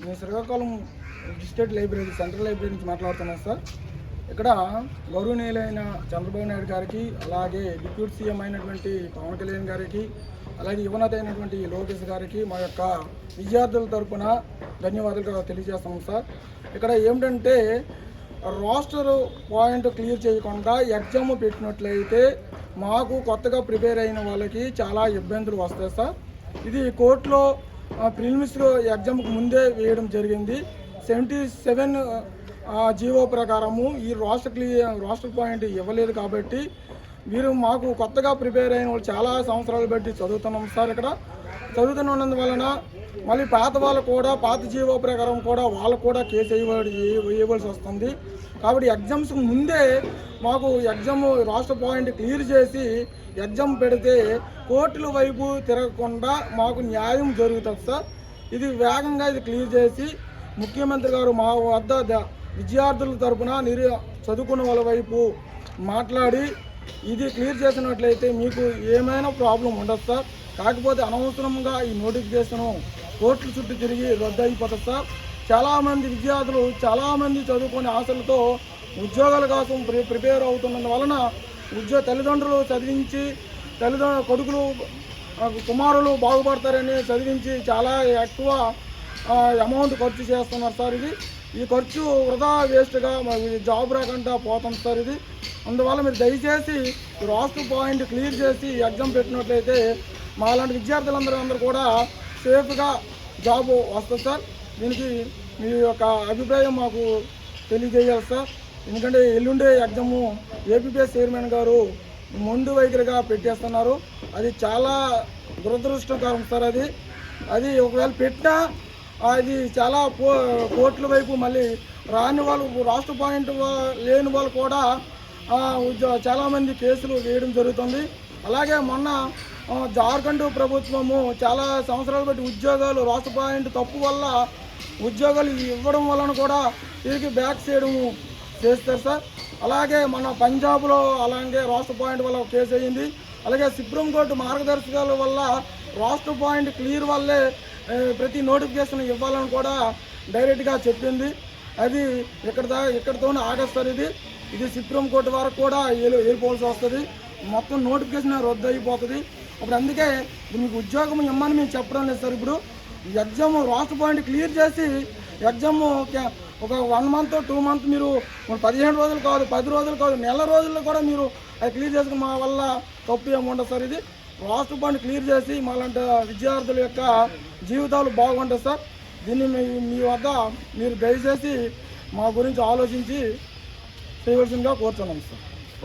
నేను Srikakulam district library central library నుంచి మాట్లాడుతున్నాను సార్. ఇక్కడ గౌరవనీయులైన చంద్రబాబు నాయుడు గారికి అలాగే డిప్యూటీ సీఎం అయినటువంటి పవన్ కళ్యాణ్ గారికి అలాగే యువనత అయినటువంటి లోకేష్ గారికి మా యొక్క విద్యార్థుల తరపున ధన్యవాదాలు తెలియజేస్తాము సార్. ఇక్కడ ఏమిటంటే రోస్టర్ పాయింట్ క్లియర్ చేయకుండా ఎగ్జామ్ పెట్టినట్లయితే మాకు కొత్తగా ప్రిపేర్ అయిన వాళ్ళకి చాలా ఇబ్బందులు వస్తాయి సార్. ఇది కోర్టులో ప్రిలిమ్స్ ఎగ్జామ్కు ముందే వేయడం జరిగింది. సెవెంటీ సెవెన్ జీవో ప్రకారము ఈ రాష్ట్ర క్లియర్ పాయింట్ ఇవ్వలేదు కాబట్టి మీరు మాకు కొత్తగా ప్రిపేర్ అయిన వాళ్ళు చాలా సంవత్సరాలు బట్టి చదువుతున్నాం సార్ ఇక్కడ. చదువుతున్నందువలన మళ్ళీ పాత వాళ్ళు కూడా పాత జీవో ప్రకారం కూడా వాళ్ళు కూడా కేసు వేయవలసి వస్తుంది. కాబట్టి ఎగ్జామ్స్ ముందే మాకు ఎగ్జామ్ రాష్ట్ర పాయింట్ క్లియర్ చేసి ఎగ్జామ్ పెడితే కోర్టుల వైపు తిరగకుండా మాకు న్యాయం జరుగుతుంది సార్. ఇది వేగంగా ఇది క్లియర్ చేసి ముఖ్యమంత్రి గారు మా వద్ద విద్యార్థుల తరపున నిరు చదువుకున్న వాళ్ళ వైపు మాట్లాడి ఇది క్లియర్ చేసినట్లయితే మీకు ఏమైనా ప్రాబ్లం ఉండదు సార్. కాకపోతే అనవసరంగా ఈ నోటిఫికేషను కోర్టుల చుట్టూ తిరిగి రద్దు అయిపోతుంది సార్. చాలామంది విద్యార్థులు చాలామంది చదువుకునే ఆశలతో ఉద్యోగాల కోసం ప్రి ప్రిపేర్ అవుతున్నందు వలన ఉద్యోగ తల్లిదండ్రులు చదివించి తల్లిదండ్రులు కొడుకులు కుమారులు బాగుపడతారని చదివించి చాలా ఎక్కువ అమౌంట్ ఖర్చు చేస్తున్నారు సార్ ఇది. ఈ ఖర్చు వృధా వేస్ట్గా జాబ్ రాకుండా పోతాం సార్ ఇది. అందువల్ల మీరు దయచేసి రాష్ట్ర పాయింట్ క్లియర్ చేసి ఎగ్జామ్ పెట్టినట్లయితే మాలాంటి విద్యార్థులందరూ అందరూ కూడా సేఫ్గా జాబ్ వస్తుంది సార్. దీనికి మీ యొక్క అభిప్రాయం మాకు తెలియజేయాలి సార్. ఎందుకంటే ఎల్లుండే ఎగ్జాము ఏపీపీఎస్ చైర్మన్ గారు ముందు వైఖరిగా పెట్టేస్తున్నారు. అది చాలా దురదృష్టకరం సార్ అది. అది ఒకవేళ పెట్టినా అది చాలా పో కోట్ల వైపు మళ్ళీ రాని వాళ్ళు రాష్ట్ర పాయింట్ లేని వాళ్ళు కూడా చాలామంది కేసులు వేయడం జరుగుతుంది. అలాగే మొన్న జార్ఖండ్ ప్రభుత్వము చాలా సంవత్సరాలు బట్టి ఉద్యోగాలు రాష్ట్ర పాయింట్ తప్పు వల్ల ఉద్యోగాలు ఇవ్వడం వలన కూడా తిరిగి బ్యాక్ చేయడము చేస్తారు సార్. అలాగే మన పంజాబ్లో అలాగే రాష్ట్ర పాయింట్ వల్ల కేసు అయ్యింది. అలాగే సుప్రీంకోర్టు మార్గదర్శకాల వల్ల రాష్ట్ర పాయింట్ క్లియర్ వల్లే ప్రతి నోటిఫికేషన్ ఇవ్వాలని కూడా డైరెక్ట్గా చెప్పింది. అది ఇక్కడ దా ఇక్కడితోనే ఆగస్తారు ఇది. ఇది సుప్రీంకోర్టు వరకు కూడా వెళ్ళి వెళ్ళిపోవాల్సి వస్తుంది. మొత్తం నోటిఫికేషన్ రద్దు అయిపోతుంది అప్పుడు అందుకే మీకు ఉద్యోగం ఇమ్మని మేము చెప్పడం లేదు సార్ ఇప్పుడు. ఎగ్జామ్ రాష్ట్ర పాయింట్ క్లియర్ చేసి ఎగ్జామ్ ఒక- వన్ మంత్ టూ మంత్ మీరు పదిహేను రోజులు కాదు పది రోజులు కాదు నెల రోజుల్లో కూడా మీరు అది క్లియర్ చేసుకుని మా వల్ల తప్పు ఏమి ఉండదు సార్ ఇది. రాష్ట్ర పాయింట్ క్లియర్ చేసి మాలాంటి విద్యార్థుల యొక్క జీవితాలు బాగుంటాయి సార్. దీన్ని మీ మీ వద్ద మీరు దయచేసి మా గురించి ఆలోచించి చేయవలసిందిగా కోరుతున్నాం సార్